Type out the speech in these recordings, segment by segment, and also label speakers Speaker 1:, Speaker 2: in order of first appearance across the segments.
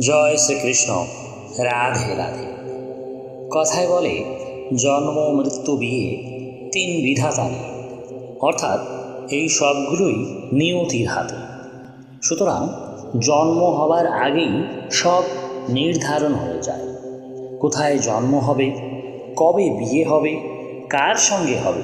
Speaker 1: জয় শ্রীকৃষ্ণ। রাধে রাধে। কথায় বলে, জন্ম, মৃত্যু বিয়ে, তিন বিধাতা অর্থাৎ এই সবগুলোই নিয়তির হাতে। সুতরাং জন্ম হবার আগেই সব নির্ধারণ হয়ে যায়। কোথায় জন্ম হবে, কবে বিয়ে হবে, কার সঙ্গে হবে,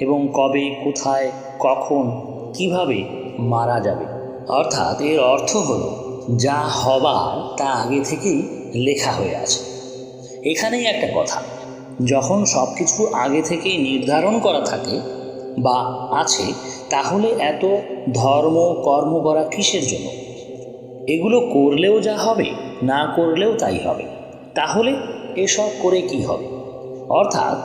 Speaker 1: এবং কবে, কোথায়, কখন, কীভাবে মারা যাবে। অর্থাৎ এর অর্থ হলো যা হবার তা আগে থেকেই লেখা হয়ে আছে। এখানেই একটা কথা, যখন সব কিছু আগে থেকেই নির্ধারণ করা থাকে বা আছে, তাহলে এত ধর্ম, কর্ম করা কিসের জন্য? এগুলো করলেও যা হবে, না করলেও তাই হবে। তাহলে এসব করে কি হবে? অর্থাৎ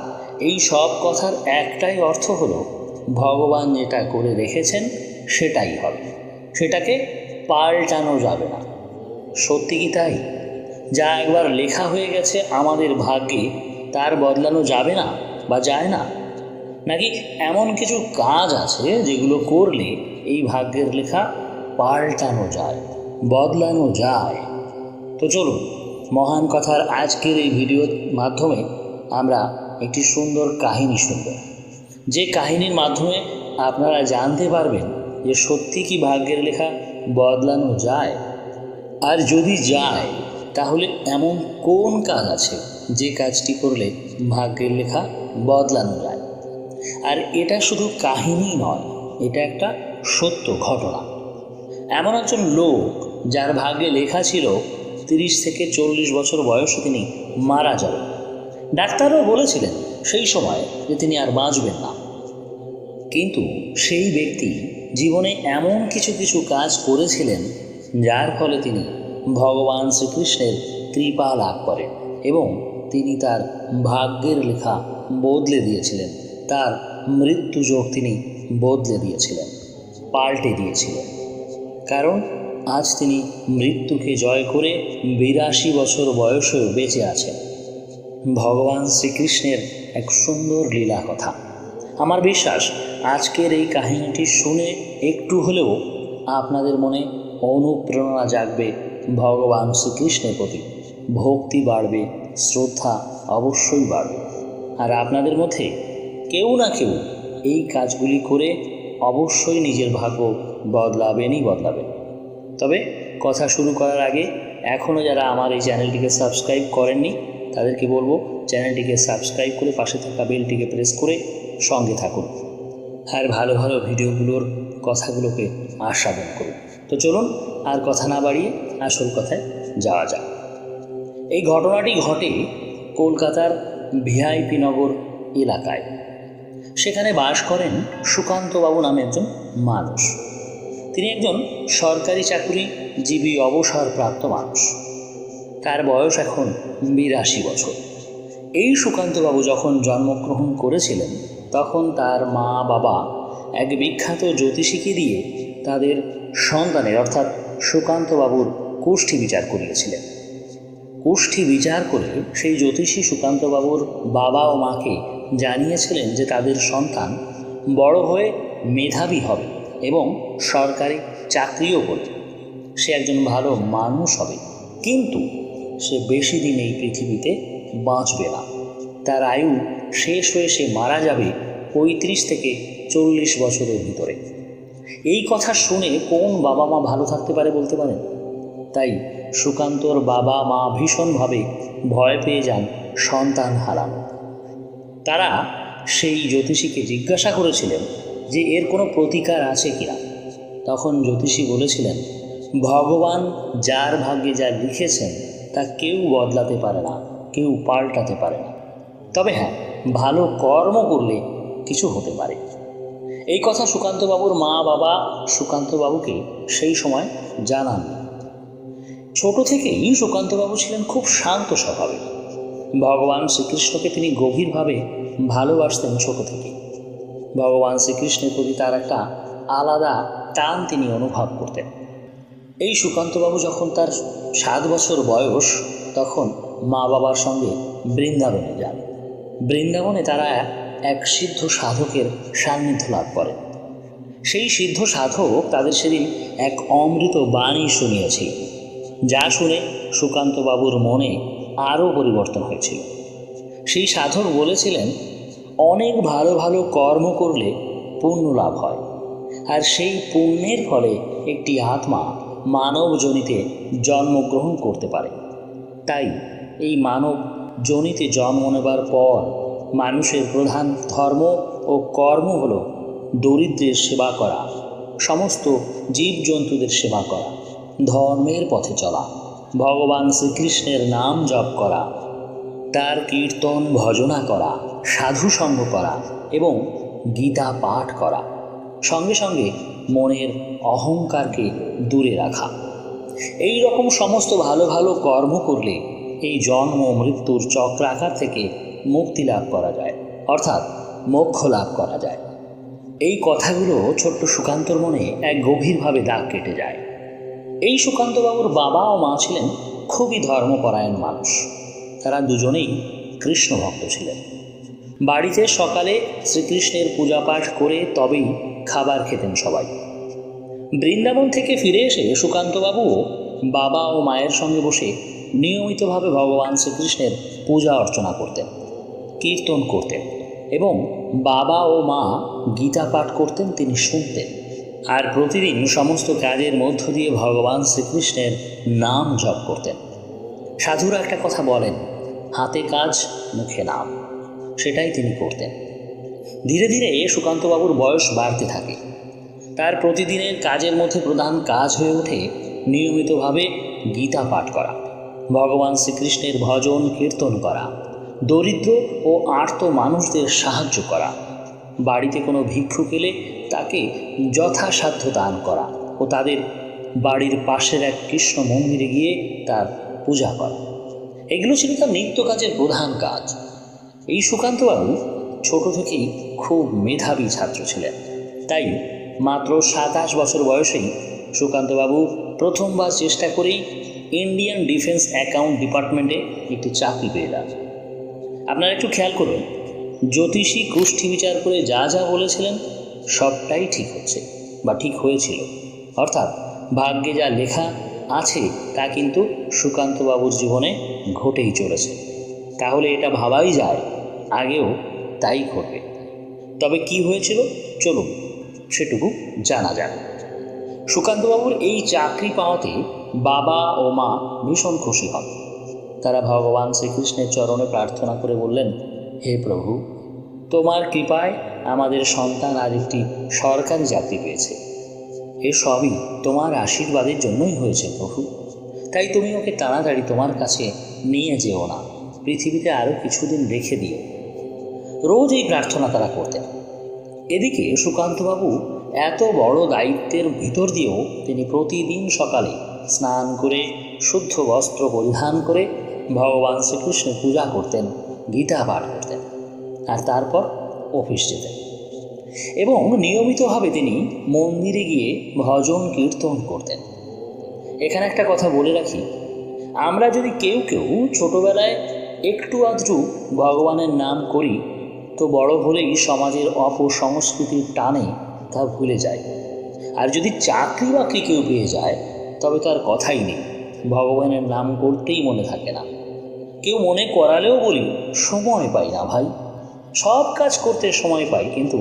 Speaker 1: এই সব কথার একটাই অর্থ হলো, ভগবান যেটা করে রেখেছেন, সেটাই হবে। সেটাকে পাল্টানো যাবে না। সত্যি কি তাই? যা একবার লেখা হয়ে গেছে আমাদের ভাগ্যে, তার বদলানো যাবে না বা যায় না? নাকি এমন কিছু কাজ আছে যেগুলো করলে এই ভাগ্যের লেখা পাল্টানো যায়, বদলানো যায়? তো চলুন, মহান কথার আজকের এই ভিডিওর মাধ্যমে আমরা একটি সুন্দর কাহিনী শুনব। যে কাহিনীর মাধ্যমে আপনারা জানতে পারবেন যে সত্যি কি ভাগ্যের লেখা বদলানো যায়? আর যদি যায়, তাহলে এমন কোন কাজ আছে যে কাজটি করলে ভাগ্যের লেখা বদলানো যায়? আর এটা শুধু কাহিনী নয়, এটা একটা সত্য ঘটনা। এমন একজন লোক যার ভাগ্যে লেখা ছিল, তিরিশ থেকে চল্লিশ বছর বয়সে তিনি মারা যাবেন। ডাক্তারও বলেছিলেন সেই সময় যে তিনি আর বাঁচবেন না। কিন্তু সেই ব্যক্তি জীবনে এমন কিছু কিছু কাজ করেছিলেন যার ফলে তিনি ভগবান শ্রীকৃষ্ণের কৃপা লাভ করেন এবং তিনি তার ভাগ্যের লেখা বদলে দিয়েছিলেন। তার মৃত্যুযোগ তিনি বদলে দিয়েছিলেন, পাল্টে দিয়েছিলেন। কারণ আজ তিনি মৃত্যুকে জয় করে বিরাশি বছর বয়সেও বেঁচে আছেন। ভগবান শ্রীকৃষ্ণের এক সুন্দর লীলা কথা আমার বিশ্বাস আজকের এই কাহিনীটি শুনে একটু হলেও আপনাদের মনে অনুপ্রেরণা জাগবে ভগবান শ্রীকৃষ্ণের প্রতি। ভক্তি বাড়বে, শ্রদ্ধা অবশ্যই বাড়বে। আর আপনাদের মধ্যে কেউ না কেউ এই কাজগুলি করে অবশ্যই নিজের ভাগ্য বদলাবেনই বদলাবেন। তবে কথা শুরু করার আগে এখনও যারা আমার এই চ্যানেলটিকে সাবস্ক্রাইব করেননি, তাদেরকে বলব চ্যানেলটিকে সাবস্ক্রাইব করে পাশে থাকা বেলটিকে প্রেস করে সঙ্গে থাকুন। আর ভালো ভালো ভিডিওগুলোর কথাগুলোকে আস্বাদন করুন। তো চলুন, আর কথা না বাড়িয়ে আসল কথায় যাওয়া যাক। এই ঘটনাটি ঘটে কলকাতার ভিআইপি নগর এলাকায়। সেখানে বাস করেন সুকান্তবাবু নামে একজন মানুষ। তিনি একজন সরকারি চাকুরিজীবী অবসরপ্রাপ্ত মানুষ। তার বয়স এখন বিরাশি বছর। এই সুকান্তবাবু যখন জন্মগ্রহণ করেছিলেন তখন তার মা বাবা এক বিখ্যাত জ্যোতিষীকে দিয়ে তাদের সন্তানের, অর্থাৎ সুকান্তবাবুর কুষ্ঠি বিচার করিয়েছিলেন। কুষ্ঠি বিচার করে সেই জ্যোতিষী সুকান্তবাবুর বাবা ও মাকে জানিয়েছিলেন যে তাদের সন্তান বড় হয়ে মেধাবী হবে এবং সরকারি চাকরিও করবে। সে একজন ভালো মানুষ হবে, কিন্তু সে বেশি দিন এই পৃথিবীতে বাঁচবে না। তার আয়ু শেষ হয়ে সে মারা যাবে পঁয়ত্রিশ থেকে চল্লিশ বছরের ভিতরে। এই কথা শুনে কোন বাবা মা ভালো থাকতে পারে বলতে পারেন? তাই সুকান্তর বাবা মা ভীষণভাবে ভয় পেয়ে যান সন্তান হারানো। তারা সেই জ্যোতিষীকে জিজ্ঞাসা করেছিলেন যে এর কোনো প্রতিকার আছে কিনা। তখন জ্যোতিষী বলেছিলেন, ভগবান যার ভাগ্যে যা লিখেছেন তা কেউ বদলাতে পারে না, কেউ পাল্টাতে পারে না। তবে হ্যাঁ ভালো কর্ম করলে কিছু হতে পারে। এই কথা সুকান্তবাবুর মা বাবা সুকান্তবাবুকে সেই সময় জানান। ছোট থেকেই সুকান্তবাবু ছিলেন খুব শান্ত স্বভাবে ভগবান শ্রীকৃষ্ণকে তিনি গভীরভাবে ভালোবাসতেন ছোট থেকে। ভগবান শ্রীকৃষ্ণের প্রতি তার একটা আলাদা টান তিনি অনুভব করতেন। এই সুকান্তবাবু যখন তার সাত বছর বয়স, তখন মা বাবার সঙ্গে বৃন্দাবনে যান। বৃন্দাবনে তারা এক সিদ্ধ সাধকের সান্নিধ্য লাভ করে। সেই সিদ্ধ সাধক তাদের সেদিন এক অমৃত বাণী শুনিয়েছে, যা শুনে সুকান্তবাবুর মনে আরও পরিবর্তন হয়েছিল। সেই সাধক বলেছিলেন, অনেক ভালো ভালো কর্ম করলে পুণ্য লাভ হয়, আর সেই পুণ্যের ফলে একটি আত্মা মানব জনিতে জন্মগ্রহণ করতে পারে। তাই এই মানব জনিতে জন্ম নেবার পর মানুষের প্রধান ধর্ম ও কর্ম হল দরিদ্রের সেবা করা, সমস্ত জীবজন্তুদের সেবা করা, ধর্মের পথে চলা, ভগবান শ্রীকৃষ্ণের নাম জপ করা, তার কীর্তন ভজনা করা, সাধু সঙ্গ করা এবং গীতা পাঠ করা, সঙ্গে সঙ্গে মনের অহংকারকে দূরে রাখা। এই রকম সমস্ত ভালো ভালো কর্ম করলে এই জন্ম, মৃত্যুর চক্রাকার থেকে মুক্তি লাভ করা যায়, অর্থাৎ মোক্ষ লাভ করা যায়। এই কথাগুলো ছোট্ট সুকান্তর মনে এক গভীরভাবে দাগ কেটে যায়। এই সুকান্তবাবুর বাবা ও মা ছিলেন খুবই ধর্মপরায়ণ মানুষ। তারা দুজনেই কৃষ্ণ ভক্ত ছিলেন। বাড়িতে সকালে শ্রীকৃষ্ণের পূজা পাঠ করে তবেই খাবার খেতেন সবাই। বৃন্দাবন থেকে ফিরে এসে সুকান্তবাবুও বাবা ও মায়ের সঙ্গে বসে নিয়মিতভাবে ভগবান শ্রীকৃষ্ণের পূজা অর্চনা করতেন, কীর্তন করতেন এবং বাবা ও মা গীতা পাঠ করতেন, তিনি শুনতেন। আর প্রতিদিন সমস্ত কাজের মধ্য দিয়ে ভগবান শ্রীকৃষ্ণের নাম জপ করতেন। সাধুরা একটা কথা বলেন, হাতে কাজ, মুখে নাম। সেটাই তিনি করতেন। ধীরে ধীরে সুকান্তবাবুর বয়স বাড়তে থাকে। তার প্রতিদিনের কাজের মধ্যে প্রধান কাজ হয়ে ওঠে নিয়মিতভাবে গীতা পাঠ করা। ভগবান শ্রীকৃষ্ণের ভজন, কীর্তন করা, দরিদ্র ও আর্ত মানুষদের সাহায্য করা, বাড়িতে কোনো ভিক্ষুক এলে তাকে যথাসাধ্য দান করা ও তাদের বাড়ির পাশের এক কৃষ্ণ মন্দিরে গিয়ে তার পূজা করা। এগুলো ছিল তার নিত্য কাজের প্রধান কাজ। এই সুকান্তবাবু ছোট থেকেই খুব মেধাবী ছাত্র ছিলেন। তাই মাত্র সাতাশ বছর বয়সেই সুকান্তবাবু প্রথমবার চেষ্টা করেই ইন্ডিয়ান ডিফেন্স অ্যাকাউন্ট ডিপার্টমেন্টে একটি চাকরি পেয়ে যান। আপনারা একটু খেয়াল করুন, জ্যোতিষী কুষ্ঠি বিচার করে যা যা বলেছিলেন, সবটাই ঠিক হচ্ছে বা ঠিক হয়েছিল। অর্থাৎ ভাগ্যে যা লেখা আছে তা কিন্তু সুকান্তবাবুর জীবনে ঘটেই চলেছে। তাহলে এটা ভাবাই যায়, আগেও তাই ঘটবে। তবে কি হয়েছিল? চলুন সেটুকু জানা যাক। সুকান্তবাবুর এই চাকরি পাওয়াতে বাবা ও মা ভীষণ খুশি হন। তারা ভগবান শ্রীকৃষ্ণের চরণে প্রার্থনা করে বললেন, হে প্রভু, তোমার কৃপায় আমাদের সন্তান আর একটি সরকারি চাকরি পেয়েছে। এ সবই তোমার আশীর্বাদের জন্যই হয়েছে প্রভু। তাই তুমি ওকে তাড়াতাড়ি তোমার কাছে নিয়ে যেও না, পৃথিবীতে আরও কিছুদিন রেখে দিও। রোজ এই প্রার্থনা তারা করতেন। এদিকে সুকান্তবাবু এত বড় দায়িত্বের ভিতর দিয়েও তিনি প্রতিদিন সকালে স্নান করে, শুদ্ধ বস্ত্র পরিধান করে ভগবান শ্রীকৃষ্ণের পূজা করতেন, গীতা পাঠ করতেন, আর তারপর অফিস যেতেন। এবং নিয়মিতভাবে তিনি মন্দিরে গিয়ে ভজন কীর্তন করতেন। এখানে একটা কথা বলে রাখি, আমরা যদি কেউ কেউ ছোটবেলায় একটু আধটু ভগবানের নাম করি, তো বড় হলেই সমাজের অপসংস্কৃতির টানে তা ভুলে যায়। আর যদি চাকরি বাকরি কেউ পেয়ে যায় তবে তার কথাই নেই। ভগবানের নাম করতেই মনে থাকে না। কেউ মনে করালেও বলি, সময় পাই না ভাই। সব কাজ করতে সময় পাই, কিন্তু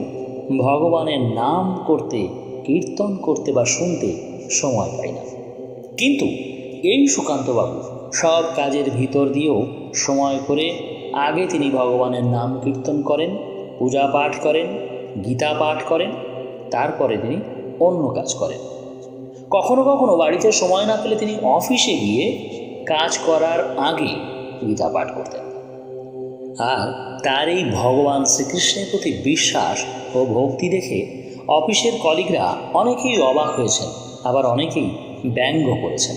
Speaker 1: ভগবানের নাম করতে, কীর্তন করতে বা শুনতে সময় পাই না। কিন্তু এই সুকান্তবাবু সব কাজের ভিতর দিয়েও সময় করে আগে তিনি ভগবানের নাম কীর্তন করেন, পূজা পাঠ করেন, গীতা পাঠ করেন, তারপরে তিনি অন্য কাজ করেন। কখনো কখনো বাড়িতে সময় না পেলে তিনি অফিসে গিয়ে কাজ করার আগে গীতা পাঠ করতেন। আর তার এই ভগবান শ্রীকৃষ্ণের প্রতি বিশ্বাস ও ভক্তি দেখে অফিসের কলিগরা অনেকেই অবাক হয়েছেন, আবার অনেকেই ব্যঙ্গ করেছেন।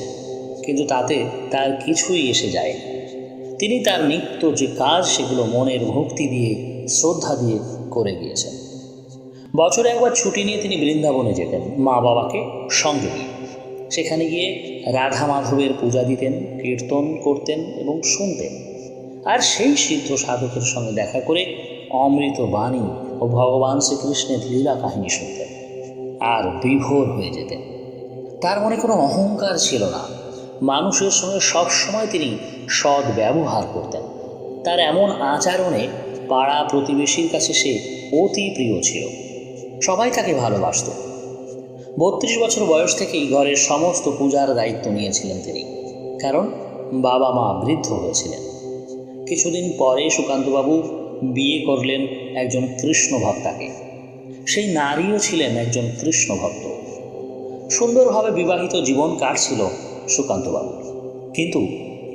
Speaker 1: কিন্তু তাতে তার কিছুই এসে যায় তিনি তার নিত্য যে কাজ সেগুলো মনের ভক্তি দিয়ে, শ্রদ্ধা দিয়ে করে গিয়েছেন। বছরে একবার ছুটি নিয়ে তিনি বৃন্দাবনে যেতেন, মা বাবাকে সঙ্গে নিয়ে। সেখানে গিয়ে রাধা মাধবের পূজা দিতেন, কীর্তন করতেন এবং শুনতেন। আর সেই সিদ্ধ সাধকের সঙ্গে দেখা করে অমৃত বাণী ও ভগবান শ্রীকৃষ্ণের লীলা কাহিনী শুনতেন আর বিভোর হয়ে যেতেন। তার মনে কোনো অহংকার ছিল না। মানুষের সঙ্গে সবসময় তিনি সৎ ব্যবহার করতেন। তার এমন আচরণে পাড়া প্রতিবেশীর কাছে সে অতি প্রিয় ছিল। সবাই তাকে ভালোবাসত। বত্রিশ বছর বয়স থেকেই ঘরের সমস্ত পূজার দায়িত্ব নিয়েছিলেন তিনি, কারণ বাবা মা বৃদ্ধ হয়েছিলেন। কিছুদিন পরে সুকান্তবাবু বিয়ে করলেন একজন কৃষ্ণ ভক্তাকে। সেই নারীও ছিলেন একজন কৃষ্ণ ভক্ত। সুন্দরভাবে বিবাহিত জীবন কাটছিল সুকান্তবাবু। কিন্তু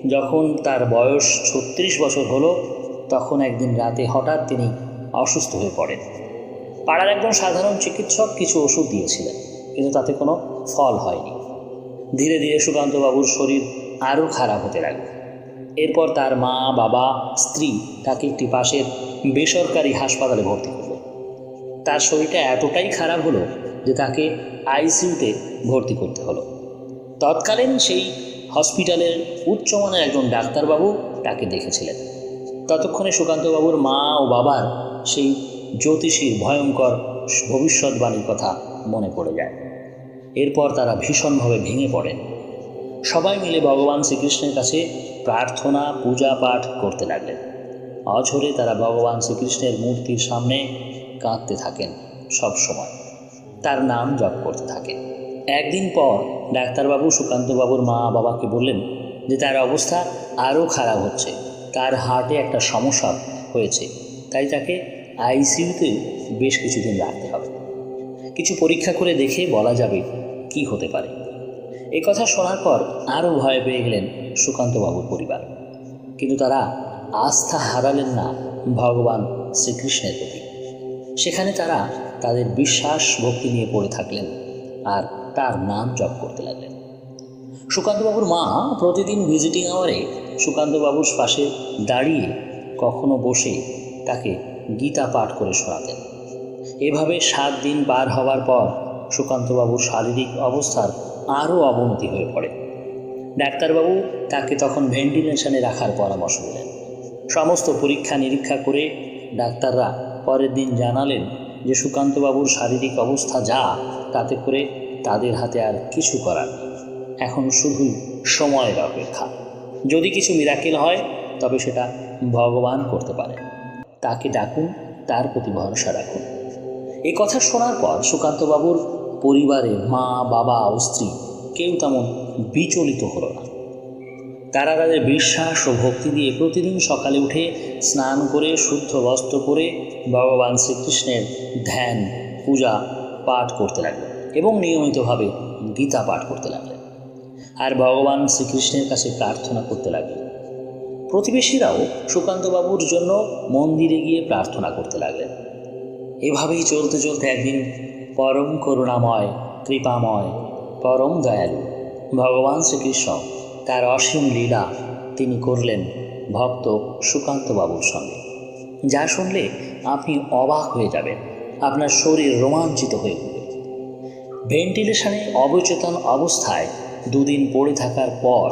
Speaker 1: যখন তার বয়স ছত্রিশ বছর হলো, তখন একদিন রাতে হঠাৎ তিনি অসুস্থ হয়ে পড়েন। পাড়ার একজন সাধারণ চিকিৎসক কিছু ওষুধ দিয়েছিলেন, কিন্তু তাতে কোনো ফল হয়নি। ধীরে ধীরে সুকান্তবাবুর শরীর আরও খারাপ হতে লাগল। এরপর তার মা, বাবা, স্ত্রী তাকে একটি পাশের বেসরকারি হাসপাতালে ভর্তি করল। তার শরীরটা এতটাই খারাপ হলো যে তাকে আইসিইউতে ভর্তি করতে হলো। তৎকালীন সেই হসপিটালের উচ্চমানের একজন ডাক্তারবাবু তাকে দেখেছিলেন। ততক্ষণে সুকান্তবাবুর মা ও বাবার সেই জ্যোতিষীর ভয়ঙ্কর ভবিষ্যৎবাণীর কথা মনে পড়ে যায়। এরপর তারা ভীষণভাবে ভেঙে পড়েন। সবাই মিলে ভগবান শ্রীকৃষ্ণের কাছে প্রার্থনা, পূজা পাঠ করতে লাগলেন। অঝরে তারা ভগবান শ্রীকৃষ্ণের মূর্তির সামনে কাঁদতে থাকেন সব সময়। তার নাম জপ করতে থাকেন একদিন পর ডাক্তারবাবু সুকান্তবাবুর মা বাবাকে বললেন যে, তার অবস্থা আরও খারাপ হচ্ছে। তার হার্টে একটা সমস্যা হয়েছে। তাই তাকে আইসিইউতে বেশ কিছুদিন রাখতে হবে। কিছু পরীক্ষা করে দেখে বলা যাবে কি হতে পারে। এ কথা শোনার পর আরও ভয় পেয়ে গেলেন সুকান্তবাবুর পরিবার। কিন্তু তারা আস্থা হারালেন না ভগবান শ্রীকৃষ্ণের প্রতি। সেখানে তারা তাদের বিশ্বাস ভক্তি নিয়ে পড়ে থাকলেন আর তার নাম জপ করতে লাগলেন। সুকান্তবাবুর মা প্রতিদিন ভিজিটিং আওয়ারে সুকান্তবাবুর পাশে দাঁড়িয়ে কখনো বসে তাকে গীতা পাঠ করে শোনাতেন। এভাবে সাত দিন পার হওয়ার পর সুকান্তবাবুর শারীরিক অবস্থার আরও অবনতি হয়ে পড়ে। ডাক্তারবাবু তাকে তখন ভেন্টিলেশনে রাখার পরামর্শ দিলেন। সমস্ত পরীক্ষা নিরীক্ষা করে ডাক্তাররা পরের দিন জানালেন যে সুকান্তবাবুর শারীরিক অবস্থা যা, তাতে করে তাদের হাতে আর কিছু করার এখন শুধুই সময়ের অপেক্ষা। যদি কিছু মিরাকেল হয়, তবে সেটা ভগবান করতে পারে তাকে ডাকুন, তার প্রতি ভরসা রাখুন। এ কথা শোনার পর সুকান্তবাবুর পরিবারে মা, বাবা ও স্ত্রী কেউ তেমন বিচলিত হল না। তারা তাদের বিশ্বাস ও ভক্তি দিয়ে প্রতিদিন সকালে উঠে স্নান করে, শুদ্ধ বস্ত্র পরে ভগবান শ্রীকৃষ্ণের ধ্যান, পূজা পাঠ করতে লাগলেন এবং নিয়মিতভাবে গীতা পাঠ করতে লাগলেন। আর ভগবান শ্রীকৃষ্ণের কাছে প্রার্থনা করতে লাগলেন। প্রতিবেশীরাও সুকান্তবাবুর জন্য মন্দিরে গিয়ে প্রার্থনা করতে লাগলেন। এভাবেই চলতে চলতে একদিন পরম করুণাময়, কৃপাময়, পরম দয়ালু ভগবান শ্রীকৃষ্ণ তার অসীম লীলা তিনি করলেন ভক্ত সুকান্তবাবুর সঙ্গে। যা শুনলে আপনি অবাক হয়ে যাবেন, আপনার শরীর রোমাঞ্চিত হয়ে উঠবে। ভেন্টিলেশনে অবচেতন অবস্থায় দুদিন পড়ে থাকার পর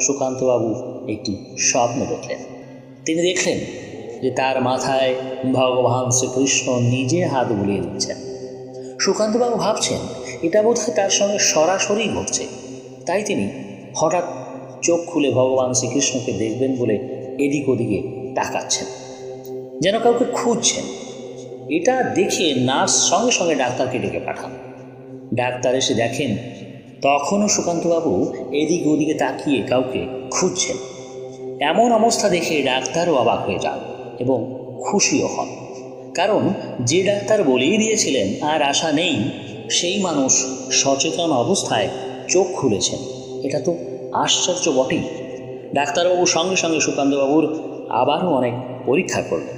Speaker 1: সুকান্তবাবু একটি স্বপ্ন দেখলেন। তিনি দেখলেন যে তার মাথায় ভগবান শ্রীকৃষ্ণ নিজে হাত বুলিয়ে দিচ্ছেন। সুকান্তবাবু ভাবছেন, এটা বোধহয় তার সঙ্গে সরাসরি ঘটছে। তাই তিনি হঠাৎ চোখ খুলে ভগবান শ্রীকৃষ্ণকে দেখবেন বলে এদিক ওদিকে তাকাচ্ছেন। যেন কাউকে খুঁজছেন। এটা দেখে নার্স সঙ্গে সঙ্গে ডাক্তারকে ডেকে পাঠান। ডাক্তার এসে দেখেন, তখনও সুকান্তবাবু এদিক ওদিকে তাকিয়ে কাউকে খুঁজছেন। এমন অবস্থা দেখে ডাক্তারও অবাক হয়ে যান এবং খুশিও হন। কারণ যে ডাক্তার বলেই দিয়েছিলেন, আর আশা নেই, সেই মানুষ সচেতন অবস্থায় চোখ খুলেছেন। এটা তো আশ্চর্য বটেই। ডাক্তারবাবু সঙ্গে সঙ্গে সুকান্তবাবুর আবারও অনেক পরীক্ষা করলেন।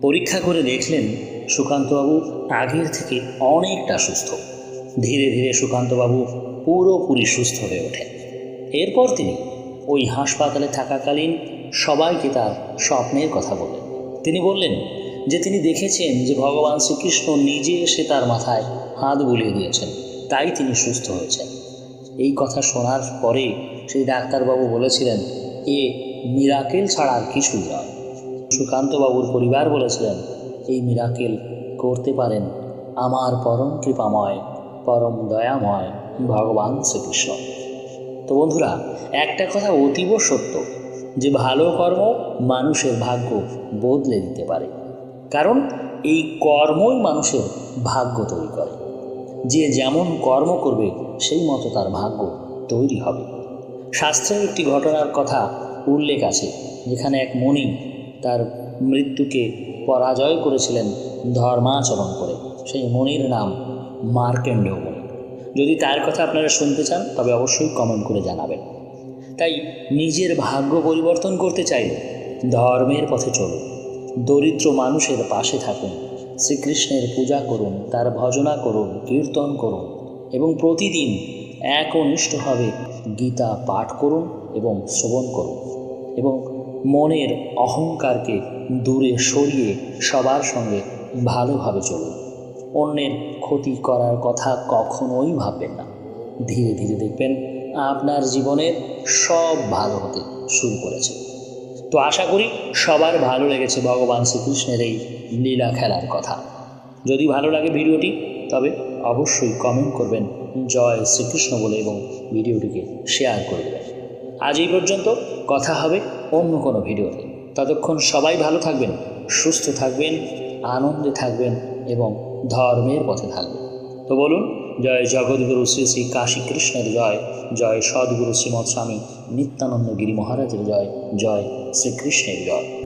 Speaker 1: পরীক্ষা করে দেখলেন সুকান্তবাবু আগের থেকে অনেকটা সুস্থ। ধীরে ধীরে সুকান্তবাবু পুরোপুরি সুস্থ হয়ে ওঠেন। এরপর তিনি ওই হাসপাতালে থাকাকালীন সবাইকে তার স্বপ্নের কথা বললেন। তিনি বললেন যে তিনি দেখেছেন যে ভগবান শ্রীকৃষ্ণ নিজে এসে তার মাথায় হাত বুলিয়ে দিয়েছেন, তাই তিনি সুস্থ হয়েছেন। এই কথা শোনার পরে সেই ডাক্তারবাবু বলেছিলেন, এ মিরাকেল ছাড়া আর কিছুই নয়। সুকান্তবাবুর পরিবার বলেছিলেন, এই মিরাকেল করতে পারেন আমার পরম কৃপাময়, পরম দয়াময় ভগবান শ্রীকৃষ্ণ। তো বন্ধুরা, একটা কথা অতীব সত্য, যে ভালো কর্ম মানুষের ভাগ্য বদলে দিতে পারে। কারণ এই কর্মই মানুষের ভাগ্য তৈরি করে। যে যেমন কর্ম করবে, সেই মতো তার ভাগ্য তৈরি হবে। শাস্ত্রের একটি ঘটনার কথা উল্লেখ আছে, যেখানে এক মণি তার মৃত্যুকে পরাজয় করেছিলেন ধর্মাচরণ করে। সেই মণির নাম মার্কেন্ডেয় মণি। যদি তার কথা আপনারা শুনতে চান, তবে অবশ্যই কমেন্ট করে জানাবেন। তাই নিজের ভাগ্য পরিবর্তন করতে চাই ধর্মের পথে চলুন। দরিদ্র মানুষের পাশে থাকুন। শ্রীকৃষ্ণের পূজা করুন, তার ভজনা করুন, কীর্তন করুন এবং প্রতিদিন একনিষ্ঠভাবে গীতা পাঠ করুন এবং শ্রবণ করুন এবং মনের অহংকারকে দূরে সরিয়ে সবার সঙ্গে ভালোভাবে চলুন। অন্যের ক্ষতি করার কথা কখনোই ভাববেন না। ধীরে ধীরে দেখবেন আপনার জীবনের সব ভালো হতে শুরু করেছে। তো আশা করি সবার ভালো লেগেছে ভগবান শ্রীকৃষ্ণের এই লীলা খেলার কথা। যদি ভালো লাগে ভিডিওটি, তবে অবশ্যই কমেন্ট করবেন, জয় শ্রীকৃষ্ণ বলে এবং ভিডিওটিকে শেয়ার করে দেবেন। আজ এই পর্যন্ত, কথা হবে অন্য কোনো ভিডিওতে। ততক্ষণ সবাই ভালো থাকবেন, সুস্থ থাকবেন, আনন্দে থাকবেন এবং ধর্মের পথে থাকবে। তো বলুন, জয় জগৎগুরু শ্রী শ্রী কাশী কৃষ্ণের জয় জয় সদ্গুরু শ্রীমৎ স্বামী নিত্যানন্দ গিরি মহারাজের জয় জয় শ্রীকৃষ্ণের জয়।